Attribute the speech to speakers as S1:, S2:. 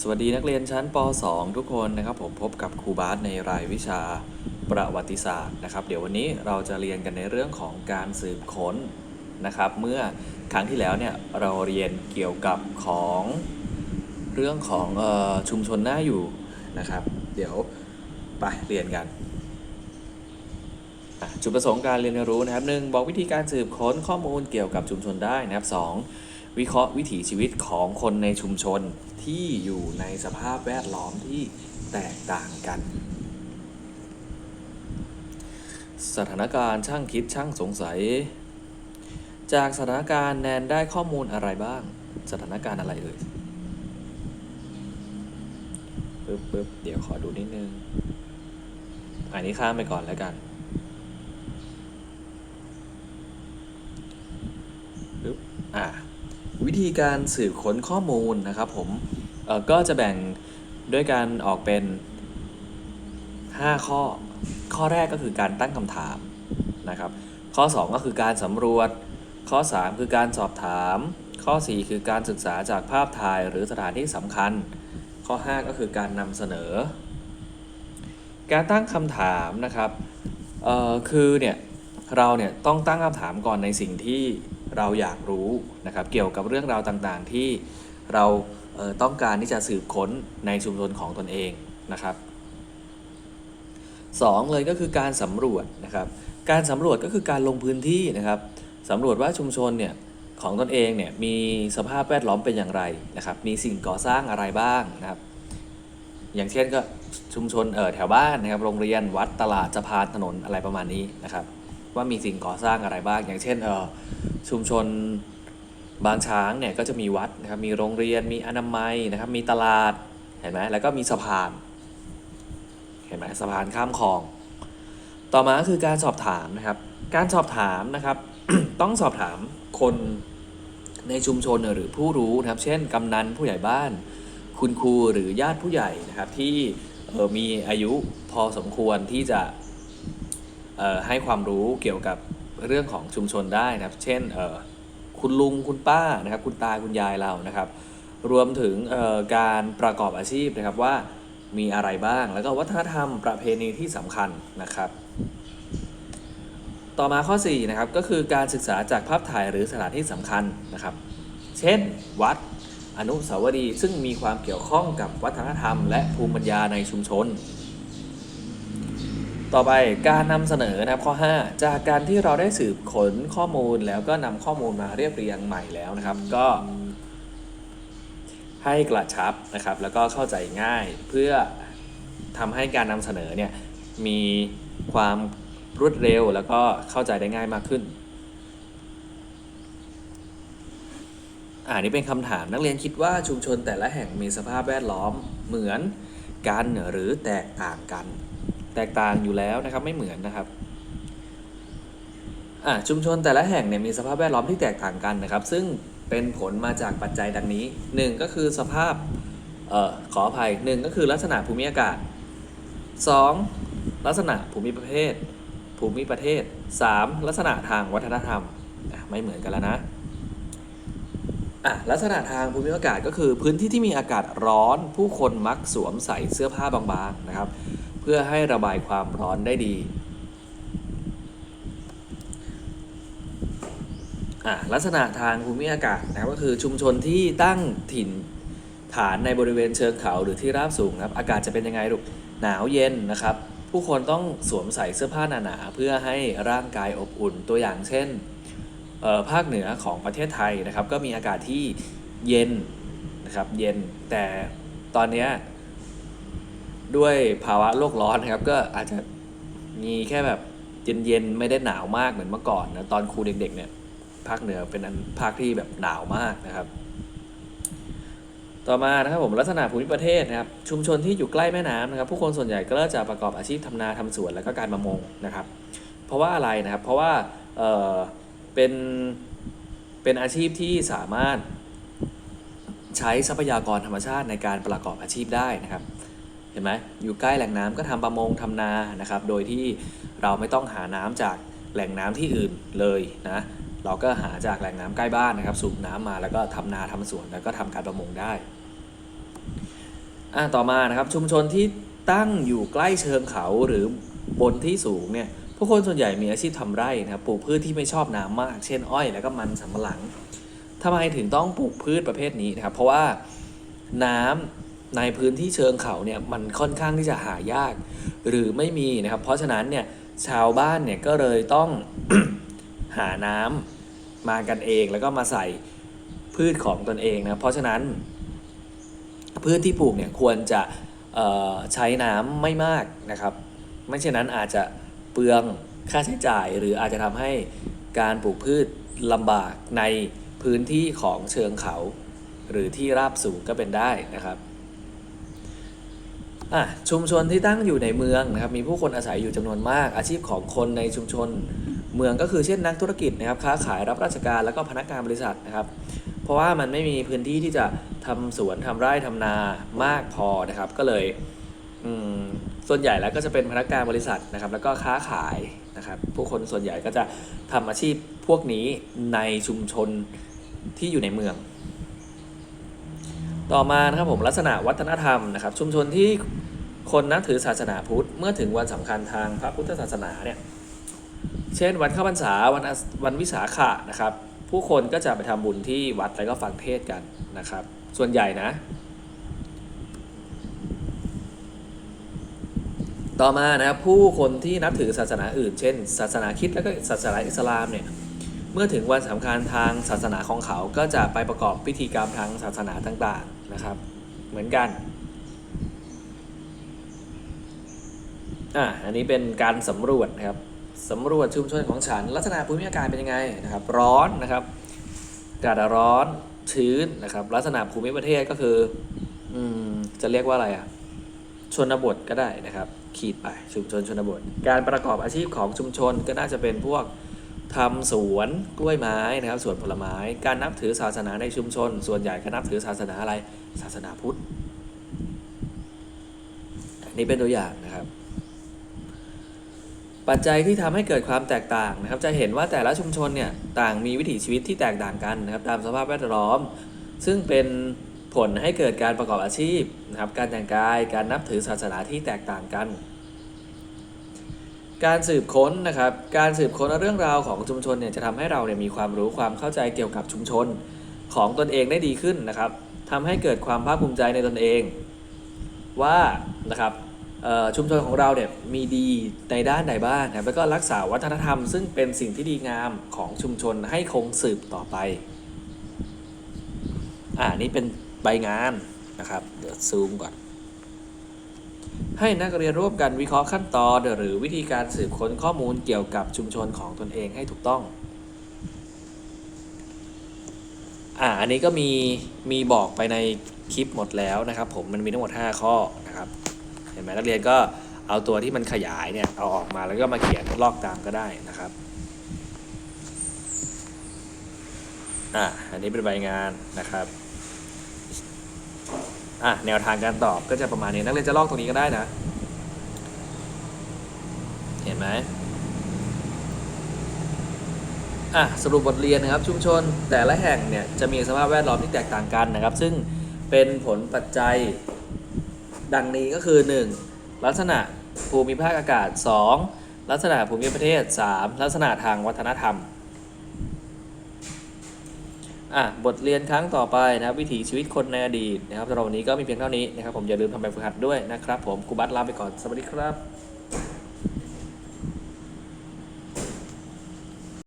S1: สวัสดีนักเรียนชั้นป .2 ทุกคนนะครับ ผมพบกับครูบาสในรายวิชาประวัติศาสตร์นะครับ เดี๋ยววันนี้เราจะเรียนกันในเรื่องของการสืบค้นนะครับ เมื่อครั้งที่แล้วเนี่ยเราเรียนเกี่ยวกับของเรื่องของออชุมชนน่าอยู่นะครับ เดี๋ยวไปเรียนกันจุดประสงค์การเรียนรู้นะครับหนึ่งบอกวิธีการสืบค้นข้อมูลเกี่ยวกับชุมชนได้นะครับสอง วิเคราะห์วิถีชีวิตของคนในชุมชนที่อยู่ในสภาพแวดล้อมที่แตกต่างกัน สถานการณ์ช่างคิดช่างสงสัย จากสถานการณ์แนนได้ข้อมูลอะไรบ้าง สถานการณ์อะไรเอ่ยปึ๊บปึ๊บเดี๋ยวขอดูนิดนึง อันนี้ข้ามไปก่อนแล้วกันปึ๊บอ่า วิธีการสืบค้นข้อมูลนะครับผมก็จะแบ่งด้วยการออกเป็น 5 ข้อ ข้อแรกก็คือการตั้งคำถามนะครับ ข้อ 2 ก็คือการสำรวจ ข้อ 3 คือการสอบถาม ข้อ 4 คือการศึกษาจากภาพถ่ายหรือสถานที่สำคัญ ข้อ 5 ก็คือการนำเสนอ การตั้งคำถามนะครับคือเนี่ยเราเนี่ยต้องตั้งคำถามก่อนในสิ่งที่ เราอยากรู้นะครับเกี่ยวกับเรื่องราวต่างๆ ที่เราเต้องการที่จะสืบค้นในชุมชนของตนเองนะครับสองเลยก็คือการสำรวจนะครับการสำรวจก็คือการลงพื้นที่นะครับสำรวจว่าชุมชนเนี่ยของตนเองเนี่ยมีสภาพแวดล้อมเป็นอย่างไรนะครับมีสิ่งก่อสร้างอะไรบ้างนะครับอย่างเช่นก็ชุมชนเออแถวบ้านนะครับโรงเรียนวัดตลาดสะพานถนนอะไรประมาณนี้นะครับ ว่ามีสิ่งก่อสร้างอะไรบ้าง อย่างเช่นเออชุมชนบางช้างเนี่ยก็จะมีวัดนะครับมีโรงเรียนมีอนามัยนะครับมีตลาดเห็นไหมแล้วก็มีสะพานเห็นไหมสะพานข้ามคลอง ต่อมาคือการสอบถามนะครับ การสอบถามนะครับต้องสอบถามคนในชุมชนหรือผู้รู้นะครับ เช่นกำนันผู้ใหญ่บ้าน คุณครูหรือญาติผู้ใหญ่นะครับที่ออมีอายุพอสมควรที่จะ ให้ความรู้เกี่ยวกับเรื่องของชุมชนได้นะครับ เช่นคุณลุงคุณป้านะครับ คุณตาคุณยายเรานะครับ รวมถึงการประกอบอาชีพนะครับว่ามีอะไรบ้าง แล้วก็วัฒนธรรมประเพณีที่สำคัญนะครับ ต่อมาข้อ4นะครับก็คือการศึกษาจากภาพถ่ายหรือสถานที่สำคัญนะครับ เช่น วัดอนุสาวรีย์ซึ่งมีความเกี่ยวข้องกับวัฒนธรรม และภูมิปัญญาในชุมชน ต่อไปการนำเสนอนะครับข้อ 5 จากการที่เราได้สืบค้นข้อมูลแล้วก็นำข้อมูลมาเรียบเรียงใหม่แล้วนะครับ ก็ ให้กระชับนะครับ แล้วก็เข้าใจง่ายเพื่อทำให้การนำเสนอเนี่ยมีความรวดเร็วแล้วก็เข้าใจได้ง่ายมากขึ้นอ่านี่เป็นคำถามนักเรียนคิดว่าชุมชนแต่ละแห่งมีสภาพแวดล้อมเหมือนกันหรือแตกต่างกัน แตกต่างอยู่แล้วนะครับไม่เหมือนนะครับอ่าชุมชนแต่ละแห่งเนี่ยมีสภาพแวดล้อมที่แตกต่างกันนะครับ ซึ่งเป็นผลมาจากปัจจัยดังนี้หนึ่งก็คือสภาพเอ่อขออภัยหนึ่งก็คือลักษณะภูมิอากาศสองลักษณะภูมิประเทศ ภูมิประเทศสามลักษณะทางวัฒนธรรมอะไม่เหมือนกันแล้วนะอะลักษณะทางภูมิอากาศก็คือพื้นที่ที่มีอากาศร้อน ผู้คนมักสวมใส่เสื้อผ้าบางๆนะครับ พื่อให้ระบายความร้อนได้ดีอะลักษณะทางภูมิอากาศนะครับก็คือชุมชนที่ตั้งถิ่นฐานในบริเวณเชิงเขาหรือที่ราบสูงครับ อากาศจะเป็นยังไงลูกหนาวเย็นนะครับ ผู้คนต้องสวมใส่เสื้อผ้าหนาๆเพื่อให้ร่างกายอบอุ่นตัวอย่างเช่นภาคเหนือของประเทศไทยนะครับ ก็มีอากาศที่เย็นนะครับเย็นแต่ตอนเนี้ย ด้วยภาวะโลกร้อนนะครับ ก็อาจจะมีแค่แบบเย็นๆไม่ได้หนาวมากเหมือนเมื่อก่อนนะตอนครูเด็กๆเนี่ยภาคเหนือเป็นอันภาคที่แบบหนาวมากนะครับ ต่อมานะครับผมลักษณะภูมิประเทศนะครับ ชุมชนที่อยู่ใกล้แม่น้ำนะครับ ผู้คนส่วนใหญ่ก็จะประกอบอาชีพทำนาทำสวนแล้วก็การประมงนะครับ เพราะว่าอะไรนะครับ เพราะว่าเออเป็นเป็นอาชีพที่สามารถใช้ทรัพยากรธรรมชาติในการประกอบอาชีพได้นะครับ ห็นไหมอยู่ใกล้แหล่งน้ำก็ทำประมงทำนานะครับ โดยที่เราไม่ต้องหาน้ำจากแหล่งน้ำที่อื่นเลยนะเราก็หาจากแหล่งน้ำใกล้บ้านนะครับ สูบน้ำมาแล้วก็ทำนาทำสวนแล้วก็ทำการประมงได้อะต่อมานะครับชุมชนที่ตั้งอยู่ใกล้เชิงเขาหรือบนที่สูงเนี่ยผู้คนส่วนใหญ่มีอาชีพทำไร่นะครับปลูกพืชที่ไม่ชอบน้ำมาก เช่นอ้อยแล้วก็มันสำปะหลังทำไมถึงต้องปลูกพืชประเภทนี้นะครับ เพราะว่าน้ำ ในพื้นที่เชิงเขาเนี่ยมันค่อนข้างที่จะหายาก หรือไม่มีนะครับ เพราะฉะนั้นเนี่ยชาวบ้านเนี่ยก็เลยต้องหาน้ำมากันเองแล้วก็มาใส่พืชของตนเองนะเพราะฉะนั้น พืชที่ปลูกเนี่ยควรจะใช้น้ำไม่มากนะครับ ไม่เช่นนั้นอาจจะเปลืองค่าใช้จ่าย หรืออาจจะทำให้การปลูกพืชลำบากในพื้นที่ของเชิงเขา หรือที่ราบสูงก็เป็นได้นะครับ อะชุมชนที่ตั้งอยู่ในเมืองนะครับมีผู้คนอาศัยอยู่จำนวนมาก อาชีพของคนในชุมชนเมืองก็คือเช่นนักธุรกิจนะครับค้าขายรับราชการแล้วก็พนักงานบริษัทนะครับเพราะว่ามันไม่มีพื้นที่ที่จะทำสวนทำไร่ทำนามากพอนะครับก็เลยส่วนใหญ่แล้วก็จะเป็นพนักงานบริษัทนะครับแล้วก็ค้าขายนะครับผู้คนส่วนใหญ่ก็จะทำอาชีพพวกนี้ในชุมชนที่อยู่ในเมือง ต่อมานะครับผมลักษณะวัฒนธรรมนะครับ ชุมชนที่คนนับถือศาสนาพุทธ เมื่อถึงวันสำคัญทางพระพุทธศาสนาเนี่ยเช่น วันเข้าพรรษาวันวันวิสาขะนะครับ ผู้คนก็จะไปทำบุญที่วัดแล้วก็ฟังเทศกันนะครับ ส่วนใหญ่นะ ต่อมานะครับผู้คนที่นับถือศาสนาอื่น เช่น ศาสนาคริดแล้วก็ศาสนาอิสลามเนี่ย เมื่อถึงวันสำคัญทางศาสนาของเขาก็จะไปประกอบพิธีกรรมทางศาสนาต่างๆนะครับ เหมือนกันอะอันนี้เป็นการสำรวจนะครับสำรวจชุมชนของฉัน ลักษณะภูมิอากาศเป็นยังไงนะครับ ร้อนนะครับอากาศร้อนชื้นนะครับ ลักษณะภูมิประเทศก็คืออืมจะเรียกว่าอะไรอะชนบทก็ได้นะครับ ขีดไปชุมชนชนบท การประกอบอาชีพของชุมชนก็น่าจะเป็นพวก ทำสวนกล้วยไม้นะครับสวนผลไม้ การนับถือศาสนาในชุมชน ส่วนใหญ่ก็นับถือศาสนาอะไรศาสนาพุทธนนี้เป็นตัวอย่างนะครับ ปัจจัยที่ทำให้เกิดความแตกต่างนะครับ จะเห็นว่าแต่ละชุมชนเนี่ยต่างมีวิถีชีวิตที่แตกต่างกันนะครับ ตามสภาพแวดล้อม ซึ่งเป็นผลให้เกิดการประกอบอาชีพนะครับ การแต่งกาย การนับถือศาสนาที่แตกต่างกัน การสืบค้นนะครับ การสืบค้นเรื่องราวของชุมชนเนี่ยจะทำให้เราเนี่ยมีความรู้ความเข้าใจเกี่ยวกับชุมชนของตนเองได้ดีขึ้นนะครับทำให้เกิดความภาคภูมิใจในตนเอง ว่านะครับชุมชนของเราเนี่ยมีดีในด้านใดบ้างนะแล้วก็รักษาวัฒนธรรม ซึ่งเป็นสิ่งที่ดีงามของชุมชนให้คงสืบต่อไป อ่านี่เป็นใบงานนะครับ เดี๋ยวซูมก่อน ให้นักเรียนร่วมกันวิเคราะห์ขั้นตอน หรือวิธีการสืบค้นข้อมูลเกี่ยวกับชุมชนของตนเองให้ถูกต้องอ่าอันนี้ก็มีมีบอกไปในคลิปหมดแล้วนะครับผมมันมีทั้งหมด 5 ข้อนะครับเห็นไหมนักเรียนก็เอาตัวที่มันขยายเนี่ยเอาออกมาแล้วก็มาเขียนลอกตามก็ได้นะครับอ่าอันนี้เป็นใบงานนะครับ อะแนวทางการตอบก็จะประมาณนี้นักเรียนจะลอกตรงนี้ก็ได้นะ เห็นไหมอะสรุปบทเรียนนะครับชุมชนแต่ละแห่งเนี่ยจะมีสภาพแวดล้อมที่แตกต่างกันนะครับ ซึ่งเป็นผลปัจจัยดังนี้ก็คือ 1. ลักษณะภูมิภาคอากาศ 2. ลักษณะภูมิประเทศ 3. ลักษณะทางวัฒนธรรม อะบทเรียนครั้งต่อไปนะครับ วิถีชีวิตคนในอดีตนะครับสำหรับวันนี้ก็มีเพียงเท่านี้นะครับ ผมอย่าลืมทำแบบฝึกหัดด้วยนะครับ ผมครูบัตลาไปก่อนสวัสดีครับ